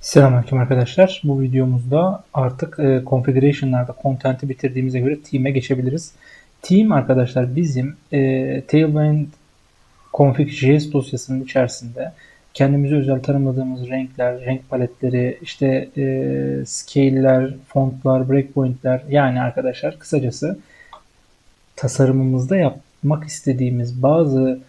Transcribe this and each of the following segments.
Selamünaleyküm arkadaşlar. Bu videomuzda artık e, configuration'larda content'i bitirdiğimize göre team'e geçebiliriz. Team arkadaşlar bizim e, Tailwind config.js dosyasının içerisinde kendimize özel tanımladığımız renkler, renk paletleri, işte e, scale'ler, fontlar, breakpoint'ler yani arkadaşlar kısacası tasarımımızda yapmak istediğimiz bazı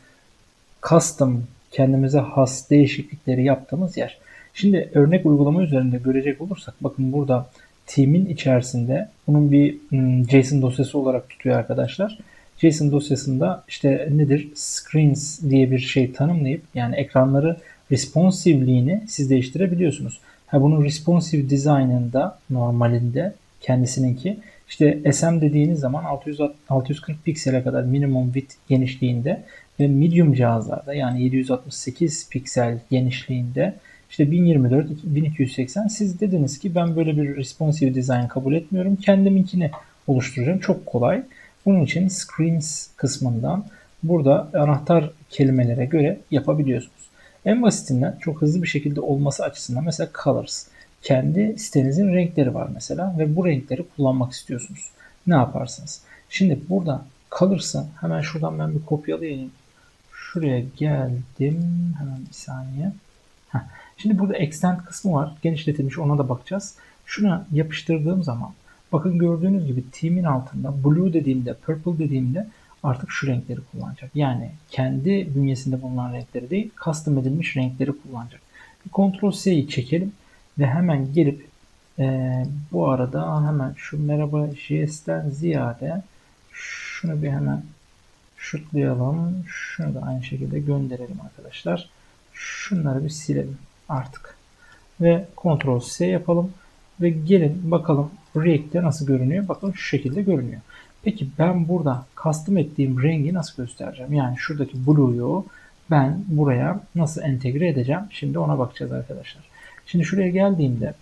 custom kendimize has değişiklikleri yaptığımız yer. Şimdi örnek uygulama üzerinde görecek olursak bakın burada team'in içerisinde bunun bir hmm, JSON dosyası olarak tutuyor arkadaşlar. JSON dosyasında işte nedir? Screens diye bir şey tanımlayıp yani ekranları responsiveliğini siz değiştirebiliyorsunuz. Ha bunun responsive design'ında normalinde kendisininki işte SM dediğiniz zaman 600, 640 piksele kadar minimum width genişliğinde ve medium cihazlarda yani 768 piksel genişliğinde işte 1024, 1280 siz dediniz ki ben böyle bir responsive design kabul etmiyorum. Kendiminkini oluşturacağım. Çok kolay. Bunun için screens kısmından burada anahtar kelimelere göre yapabiliyorsunuz. En basitinden çok hızlı bir şekilde olması açısından mesela colors. Kendi sitenizin renkleri var mesela ve bu renkleri kullanmak istiyorsunuz. Ne yaparsınız? Şimdi burada colors'ı hemen şuradan ben bir kopyalayayım. Şuraya geldim. Hemen bir saniye. Şimdi burada extend kısmı var. Genişletilmiş ona da bakacağız. Şuna yapıştırdığım zaman bakın gördüğünüz gibi team'in altında blue dediğimde purple dediğimde artık şu renkleri kullanacak. Yani kendi bünyesinde bulunan renkleri değil custom edilmiş renkleri kullanacak. Bir Ctrl C'yi çekelim ve hemen gelip e, bu arada hemen şu merhaba JS'den ziyade şunu bir hemen şutlayalım. Şunu da aynı şekilde gönderelim arkadaşlar. Şunları bir silelim artık. Ve Ctrl C yapalım. Ve gelin bakalım React'te nasıl görünüyor. Bakın şu şekilde görünüyor. Peki ben burada custom ettiğim rengi nasıl göstereceğim? Yani şuradaki blue'yu ben buraya nasıl entegre edeceğim? Şimdi ona bakacağız arkadaşlar. Şimdi şuraya geldiğimde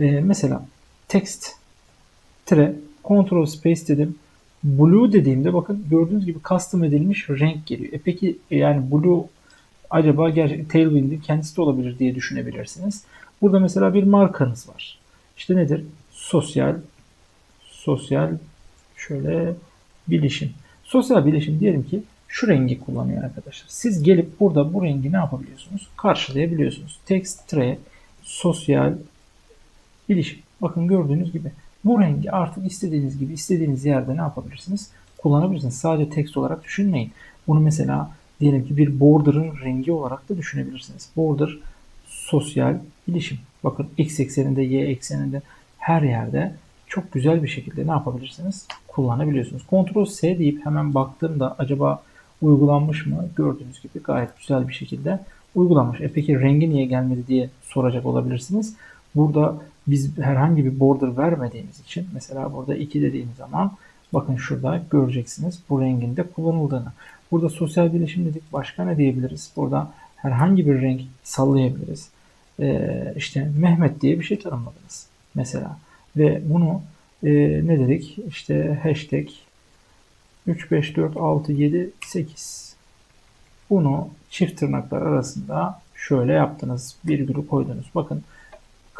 e, mesela text tire Ctrl Space dedim. Blue dediğimde bakın gördüğünüz gibi custom edilmiş renk geliyor. E peki yani blue acaba Tailwind'in kendisi de olabilir diye düşünebilirsiniz. Burada mesela bir markanız var. İşte nedir? Sosyal sosyal şöyle bilişim. Sosyal bilişim diyelim ki şu rengi kullanıyor arkadaşlar. Siz gelip burada bu rengi ne yapabiliyorsunuz? Karşılayabiliyorsunuz. Text tray sosyal bilişim. Bakın gördüğünüz gibi bu rengi artık istediğiniz gibi istediğiniz yerde ne yapabilirsiniz? Kullanabilirsiniz. Sadece text olarak düşünmeyin. Bunu mesela diyelim ki bir border'ın rengi olarak da düşünebilirsiniz. Border sosyal bilişim. Bakın x ekseninde, y ekseninde her yerde çok güzel bir şekilde ne yapabilirsiniz? Kullanabiliyorsunuz. Ctrl S deyip hemen baktığımda acaba uygulanmış mı? Gördüğünüz gibi gayet güzel bir şekilde uygulanmış. E peki rengi niye gelmedi diye soracak olabilirsiniz. Burada biz herhangi bir border vermediğimiz için mesela burada 2 dediğim zaman bakın şurada göreceksiniz bu rengin de kullanıldığını. Burada sosyal birleşim dedik. Başka ne diyebiliriz? Burada herhangi bir renk sallayabiliriz. Ee, işte Mehmet diye bir şey tanımladınız mesela. Ve bunu e, ne dedik? İşte hashtag 3, 5, 4, 6, 7, 8. Bunu çift tırnaklar arasında şöyle yaptınız. Virgülü koydunuz. Bakın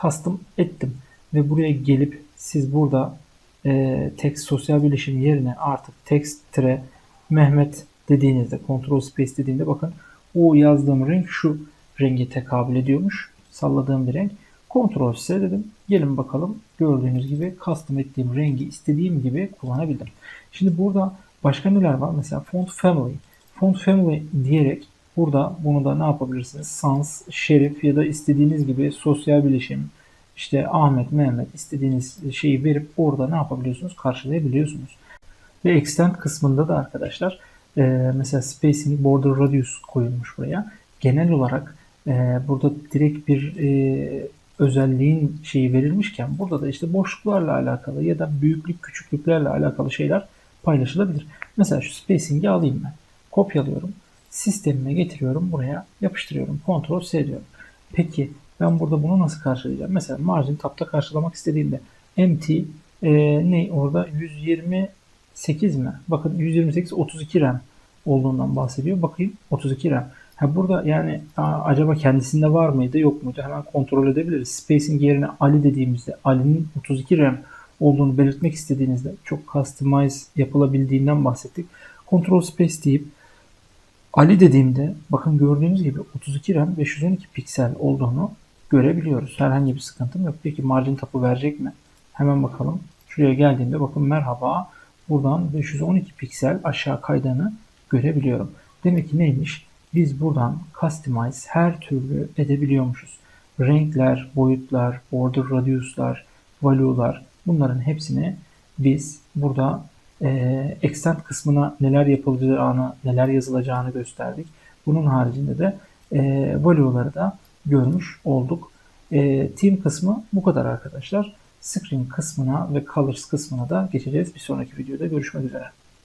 custom ettim. Ve buraya gelip siz burada e, text sosyal birleşim yerine artık text tire Mehmet dediğinizde Ctrl Space dediğinde bakın o yazdığım renk şu renge tekabül ediyormuş. Salladığım bir renk. Ctrl C dedim. Gelin bakalım. Gördüğünüz gibi custom ettiğim rengi istediğim gibi kullanabildim. Şimdi burada başka neler var? Mesela font family. Font family diyerek burada bunu da ne yapabilirsiniz? Sans, şerif ya da istediğiniz gibi sosyal bileşim, işte Ahmet, Mehmet istediğiniz şeyi verip orada ne yapabiliyorsunuz? Karşılayabiliyorsunuz. Ve extend kısmında da arkadaşlar e, mesela spacing border radius koyulmuş buraya. Genel olarak e, burada direkt bir e, özelliğin şeyi verilmişken burada da işte boşluklarla alakalı ya da büyüklük küçüklüklerle alakalı şeyler paylaşılabilir. Mesela şu spacing'i alayım ben. Kopyalıyorum. Sistemime getiriyorum. Buraya yapıştırıyorum. Ctrl C diyorum. Peki ben burada bunu nasıl karşılayacağım? Mesela margin tab'da karşılamak istediğimde empty e, ne orada 120 8 mi? Bakın 128 32 RAM olduğundan bahsediyor. Bakayım 32 RAM. Ha burada yani acaba kendisinde var mıydı yok muydu hemen kontrol edebiliriz. Spacing yerine Ali dediğimizde Ali'nin 32 RAM olduğunu belirtmek istediğinizde çok customize yapılabildiğinden bahsettik. Control Space deyip Ali dediğimde bakın gördüğünüz gibi 32 RAM 512 piksel olduğunu görebiliyoruz. Herhangi bir sıkıntım yok. Peki margin tapu verecek mi? Hemen bakalım. Şuraya geldiğimde bakın merhaba buradan 512 piksel aşağı kaydığını görebiliyorum. Demek ki neymiş? Biz buradan customize her türlü edebiliyormuşuz. Renkler, boyutlar, border radius'lar, value'lar bunların hepsini biz burada e, extend kısmına neler yapılacağını, neler yazılacağını gösterdik. Bunun haricinde de e, value'ları da görmüş olduk. E, team kısmı bu kadar arkadaşlar. Screen kısmına ve colors kısmına da geçeceğiz. Bir sonraki videoda görüşmek üzere.